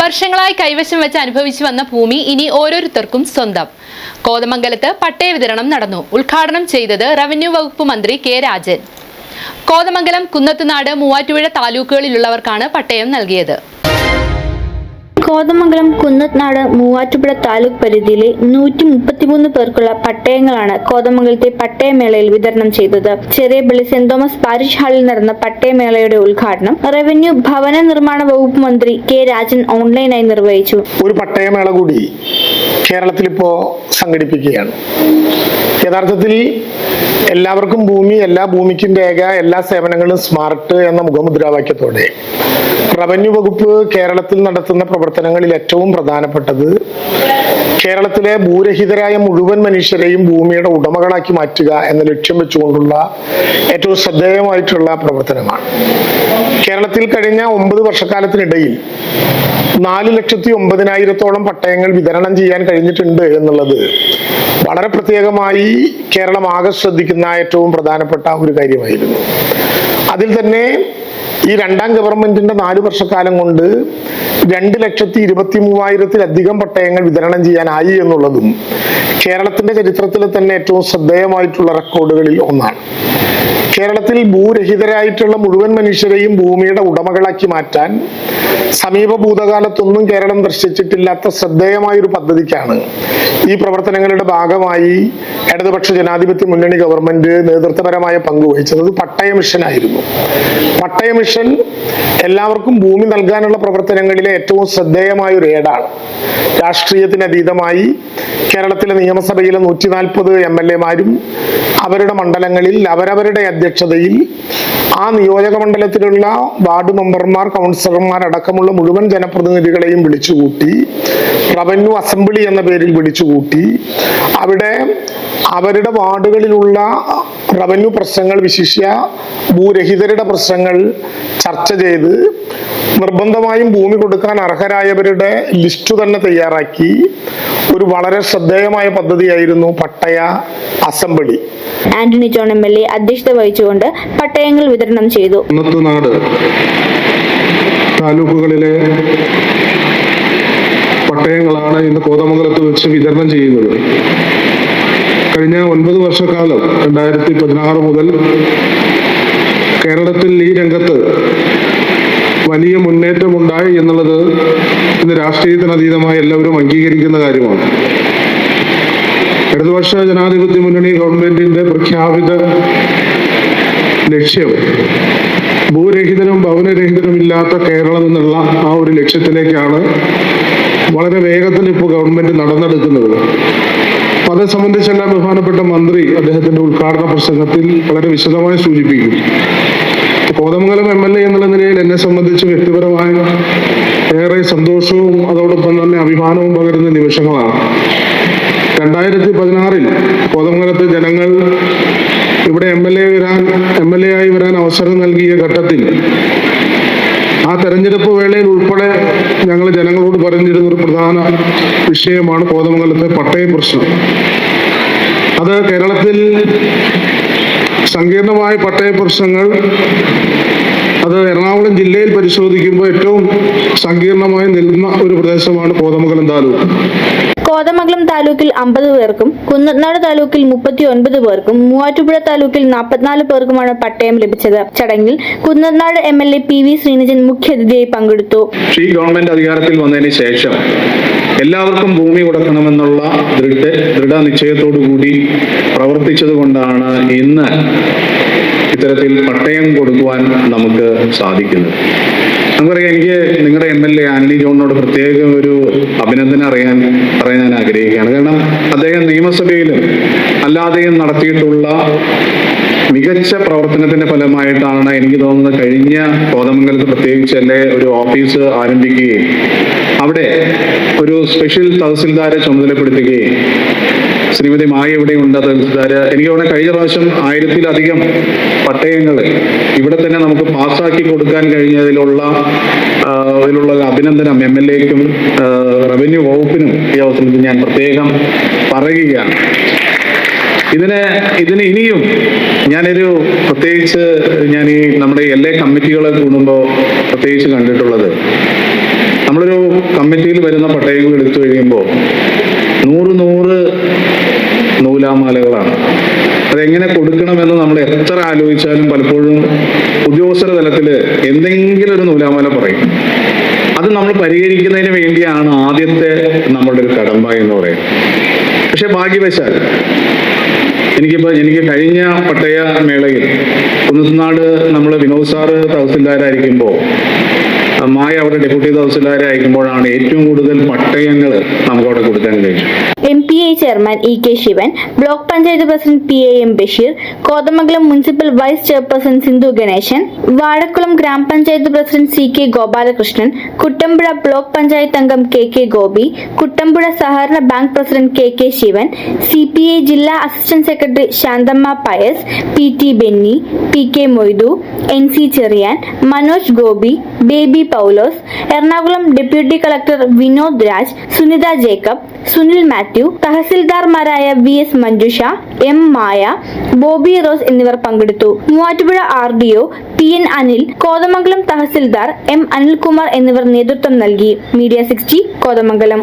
വർഷങ്ങളായി കൈവശം വെച്ച് അനുഭവിച്ചു വന്ന ഭൂമി ഇനി ഓരോരുത്തർക്കും സ്വന്തം. കോതമംഗലത്ത് പട്ടയ വിതരണം നടന്നു. ഉദ്ഘാടനം ചെയ്തത് റവന്യൂ വകുപ്പ് മന്ത്രി കെ രാജൻ. കോതമംഗലം കുന്നത്തുനാട് മൂവാറ്റുപുഴ താലൂക്കുകളിലുള്ളവർക്കാണ് പട്ടയം നൽകിയത്. കോതമംഗലം കുന്നത്നാട് മൂവാറ്റുപുഴ താലൂക്ക് പരിധിയിലെ നൂറ്റി മുപ്പത്തിമൂന്ന് പേർക്കുള്ള പട്ടയങ്ങളാണ് കോതമംഗലത്തെ പട്ടയമേളയിൽ വിതരണം ചെയ്തത്. ചെറിയപള്ളി സെന്റ് തോമസ് പാരിഷ് ഹാളിൽ നടന്ന പട്ടയമേളയുടെ ഉദ്ഘാടനം റവന്യൂ ഭവന നിർമ്മാണ വകുപ്പ് മന്ത്രി കെ രാജൻ ഓൺലൈനായി നിർവഹിച്ചു. ഒരു പട്ടയമേള കൂടി കേരളത്തിൽ ഇപ്പോ സംഘടിപ്പിക്കുകയാണ്. യഥാർത്ഥത്തിൽ എല്ലാവർക്കും ഭൂമി എല്ലാ ഭൂമിക്കും രേഖ എല്ലാ സേവനങ്ങളും സ്മാർട്ട് എന്ന മുഖമുദ്രാവാക്യത്തോടെ. റവന്യൂ വകുപ്പ് കേരളത്തിൽ നടത്തുന്ന പ്രവർത്തനങ്ങളിൽ ഏറ്റവും പ്രധാനപ്പെട്ടത് കേരളത്തിലെ ഭൂരഹിതരായ മുഴുവൻ മനുഷ്യരെയും ഭൂമിയുടെ ഉടമകളാക്കി മാറ്റുക എന്ന ലക്ഷ്യം വെച്ചുകൊണ്ടുള്ള ഏറ്റവും ശ്രദ്ധേയമായിട്ടുള്ള പ്രവർത്തനമാണ്. കേരളത്തിൽ കഴിഞ്ഞ ഒമ്പത് വർഷക്കാലത്തിനിടയിൽ നാല് ലക്ഷത്തി ഒമ്പതിനായിരത്തോളം പട്ടയങ്ങൾ വിതരണം ചെയ്യാൻ കഴിഞ്ഞിട്ടുണ്ട് എന്നുള്ളത് വളരെ പ്രത്യേകമായി കേരളം ആകെ ശ്രദ്ധിക്കുന്ന ഏറ്റവും പ്രധാനപ്പെട്ട ഒരു കാര്യമായിരുന്നു. അതിൽ തന്നെ ഈ രണ്ടാം ഗവൺമെന്റിന്റെ നാല് വർഷക്കാലം കൊണ്ട് രണ്ട് ലക്ഷത്തി ഇരുപത്തി മൂവായിരത്തിലധികം പട്ടയങ്ങൾ വിതരണം ചെയ്യാനായി എന്നുള്ളതും കേരളത്തിന്റെ ചരിത്രത്തിലെ തന്നെ ഏറ്റവും ശ്രദ്ധേയമായിട്ടുള്ള റെക്കോർഡുകളിൽ ഒന്നാണ്. കേരളത്തിൽ ഭൂരഹിതരായിട്ടുള്ള മുഴുവൻ മനുഷ്യരെയും ഭൂമിയുടെ ഉടമകളാക്കി മാറ്റാൻ സമീപ ഭൂതകാലത്തൊന്നും കേരളം ദർശിച്ചിട്ടില്ലാത്ത ശ്രദ്ധേയമായ ഒരു പദ്ധതിക്കാണ് ഈ പ്രവർത്തനങ്ങളുടെ ഭാഗമായി ഇടതുപക്ഷ ജനാധിപത്യ മുന്നണി ഗവൺമെന്റ് നേതൃത്വപരമായ പങ്ക് വഹിച്ചത്. പട്ടയ മിഷൻ ആയിരുന്നു. പട്ടയ മിഷൻ എല്ലാവർക്കും ഭൂമി നൽകാനുള്ള പ്രവർത്തനങ്ങളിലെ ഏറ്റവും ശ്രദ്ധേയമായ ഒരു ഏടാണ്. രാഷ്ട്രീയത്തിന് അതീതമായി കേരളത്തിലെ നിയമസഭയിലെ നൂറ്റി നാൽപ്പത് എം എൽ എമാരും അവരുടെ മണ്ഡലങ്ങളിൽ അവരവരുടെ അധ്യക്ഷതയിൽ ആ നിയോജക മണ്ഡലത്തിലുള്ള വാർഡ് മെമ്പർമാർ കൗൺസിലർമാർ അടക്കമുള്ള മുഴുവൻ ജനപ്രതിനിധികളെയും വിളിച്ചുകൂട്ടി റവന്യൂ അസംബ്ലി എന്ന പേരിൽ വിളിച്ചുകൂട്ടി അവിടെ അവരുടെ വാർഡുകളിലുള്ള റവന്യൂ പ്രശ്നങ്ങൾ വിശിഷ്യ ഭൂരഹിതരുടെ പ്രശ്നങ്ങൾ ചർച്ച ചെയ്ത് നിർബന്ധമായും ഭൂമി കൊടുക്കാൻ അർഹരായവരുടെ ലിസ്റ്റ് തന്നെ തയ്യാറാക്കി. ഒരു വളരെ ശ്രദ്ധേയമായ പദ്ധതിയായിരുന്നു പട്ടയ assembly. Antony John M L A അധ്യക്ഷത വഹിച്ചുകൊണ്ട് പട്ടയങ്ങൾ വിതരണം ചെയ്തു. കുന്നത്തുനാട് താലൂക്കുകളിലെ പട്ടയങ്ങളാണ് ഇന്ന് കോതമംഗലത്ത് വെച്ച് വിതരണം ചെയ്യുന്നത്. കഴിഞ്ഞ ഒൻപത് വർഷക്കാലം രണ്ടായിരത്തി പതിനാറ് മുതൽ കേരളത്തിൽ ഈ രംഗത്ത് വലിയ മുന്നേറ്റമുണ്ടായി എന്നുള്ളത് ഇന്ന് രാഷ്ട്രീയത്തിന് അതീതമായി എല്ലാവരും അംഗീകരിക്കുന്ന കാര്യമാണ്. ഇടതുപക്ഷ ജനാധിപത്യ മുന്നണി ഗവൺമെന്റിന്റെ പ്രഖ്യാപിത ലക്ഷ്യം ഭൂരഹിതനും ഭവനരഹിതനും ഇല്ലാത്ത കേരളം എന്നുള്ള ആ ഒരു ലക്ഷ്യത്തിലേക്കാണ് വളരെ വേഗത്തിൽ ഇപ്പോൾ ഗവൺമെന്റ് നടന്നെടുക്കുന്നത്. അപ്പൊ അതേ സംബന്ധിച്ചെല്ലാം ബഹുമാനപ്പെട്ട മന്ത്രി അദ്ദേഹത്തിന്റെ ഉദ്ഘാടന പ്രസംഗത്തിൽ വളരെ വിശദമായി സൂചിപ്പിക്കും. കോതമംഗലം എം എൽ എ എന്നുള്ള നിലയിൽ എന്നെ സംബന്ധിച്ച് വ്യക്തിപരമായ ഏറെ സന്തോഷവും അതോടൊപ്പം തന്നെ അഭിമാനവും പകരുന്ന നിമിഷങ്ങളാണ്. രണ്ടായിരത്തി പതിനാറിൽ കോതമംഗലത്തെ ജനങ്ങൾ ഇവിടെ എം എൽ എ വരാൻ എം എൽ എ ആയി വരാൻ അവസരം നൽകിയ ഘട്ടത്തിൽ ആ തെരഞ്ഞെടുപ്പ് വേളയിൽ ഉൾപ്പെടെ ഞങ്ങൾ ജനങ്ങളോട് പറഞ്ഞിരുന്ന ഒരു പ്രധാന വിഷയമാണ് കോതമംഗലത്തെ പട്ടയ പ്രശ്നം. അത് കേരളത്തിൽ സങ്കീർണമായ പട്ടയ പ്രശ്നങ്ങൾ അത് എറണാകുളം ജില്ലയിൽ പരിശോധിക്കുമ്പോൾ ഏറ്റവും സങ്കീർണമായി നിൽക്കുന്ന ഒരു പ്രദേശമാണ് കോതമംഗലം താലൂക്ക്. കോതമംഗലം താലൂക്കിൽ അമ്പത് പേർക്കും കുന്നത്നാട് താലൂക്കിൽ മുപ്പത്തി ഒൻപത് പേർക്കും മൂവാറ്റുപുഴ താലൂക്കിൽ നാൽപ്പത്തിനാല് പേർക്കുമാണ് പട്ടയം ലഭിച്ചത്. ചടങ്ങിൽ Kunnathunad M L A P V Sreenijan മുഖ്യാതിഥിയായി പങ്കെടുത്തു. ഈ ഗവൺമെന്റ് അധികാരത്തിൽ വന്നതിന് ശേഷം എല്ലാവർക്കും ഭൂമി കൊടുക്കണമെന്നുള്ള ദൃഢ ദൃഢനിശ്ചയത്തോടു കൂടി പ്രവർത്തിച്ചത് കൊണ്ടാണ് ഇന്ന് ഇത്തരത്തിൽ പട്ടയം കൊടുക്കുവാൻ നമുക്ക് സാധിക്കുന്നത്. നമുക്കറിയാം എനിക്ക് നിങ്ങളുടെ എം എൽ എ ആന്റണി ജോണിനോട് പ്രത്യേക ഒരു അഭിനന്ദനം അറിയാൻ പറയാൻ ഞാൻ ആഗ്രഹിക്കുകയാണ്. കാരണം അദ്ദേഹം നിയമസഭയിലും അല്ലാതെയും നടത്തിയിട്ടുള്ള മികച്ച പ്രവർത്തനത്തിന്റെ ഫലമായിട്ടാണ് എനിക്ക് തോന്നുന്നത് കഴിഞ്ഞ കോതമംഗലത്ത് പ്രത്യേകിച്ച് അല്ലെ ഒരു ഓഫീസ് ആരംഭിക്കുകയും അവിടെ ഒരു സ്പെഷ്യൽ തഹസിൽദാരെ ചുമതലപ്പെടുത്തുകയും ശ്രീമതി മായ ഇവിടെ ഉണ്ട് തഹസിൽദാര്. എനിക്ക് തോന്നുന്നു കഴിഞ്ഞ പ്രാവശ്യം ആയിരത്തിലധികം പട്ടയങ്ങൾ ഇവിടെ തന്നെ നമുക്ക് പാസ്സാക്കി കൊടുക്കാൻ കഴിഞ്ഞതിലുള്ള അതിലുള്ള അഭിനന്ദനം എം എൽ എക്കും റവന്യൂ വകുപ്പിനും ഈ അവസരത്തിൽ ഞാൻ പ്രത്യേകം പറയുകയാണ്. ഇതിന് ഇതിന് ഇനിയും ഞാനൊരു പ്രത്യേകിച്ച് ഞാൻ ഈ നമ്മുടെ എല്ലാ കമ്മിറ്റികളെ കൂടുമ്പോൾ പ്രത്യേകിച്ച് കണ്ടിട്ടുള്ളത്. നമ്മളൊരു കമ്മിറ്റിയിൽ വരുന്ന പട്ടയങ്ങൾ എടുത്തു കഴിയുമ്പോൾ നൂറ് നൂറ് നൂലാമാലകളാണ്. അതെങ്ങനെ കൊടുക്കണമെന്ന് നമ്മൾ എത്ര ആലോചിച്ചാലും പലപ്പോഴും ഉദ്യോഗസ്ഥര തലത്തിൽ എന്തെങ്കിലും ഒരു നൂലാമാല പറയും. അത് നമ്മൾ പരിഹരിക്കുന്നതിന് വേണ്ടിയാണ് ആദ്യത്തെ നമ്മളുടെ ഒരു കടമ്പ എന്ന് പറയുന്നത്. പക്ഷെ ഭാഗ്യവശാൽ എനിക്കിപ്പോ എനിക്ക് കഴിഞ്ഞ പട്ടയ മേളയിൽ കുന്നത്തുനാട് നമ്മൾ വിനോദ് സാറ് തഹസിൽദാരായിരിക്കുമ്പോൾ മായ അവിടെ ഡെപ്യൂട്ടി തഹസിൽദാരായിരിക്കുമ്പോഴാണ് ഏറ്റവും കൂടുതൽ പട്ടയങ്ങൾ നമുക്ക് അവിടെ കൊടുക്കാൻ കഴിയും M P I chairman E K Sivan block panchayat president P A M Basheer Kothamangalam municipal vice chairperson Sindhu Ganesan Vazhakulam ഗ്രാമപഞ്ചായത്ത് president C K Gopalakrishnan Kuttampuzha block panchayat അംഗം കെ കെ ഗോപി കുട്ടമ്പുഴ സഹകരണ bank president K K Sivan C P I ജില്ലാ assistant secretary Santhamma Pius P T Benny P K Moidu N C Cherian Manoj Gopi Baby Paulose Ernakulam deputy collector Vinod Raj Sunitha Jacob Sunil Mathew തഹസിൽദാർമാരായ V S Manjusha M Maya Bobby Rose എന്നിവർ പങ്കെടുത്തു. Muvattupuzha R D O P N Anil Kothamangalam tahsildar M Anilkumar എന്നിവർ നേതൃത്വം നൽകി. Media sixty Kothamangalam.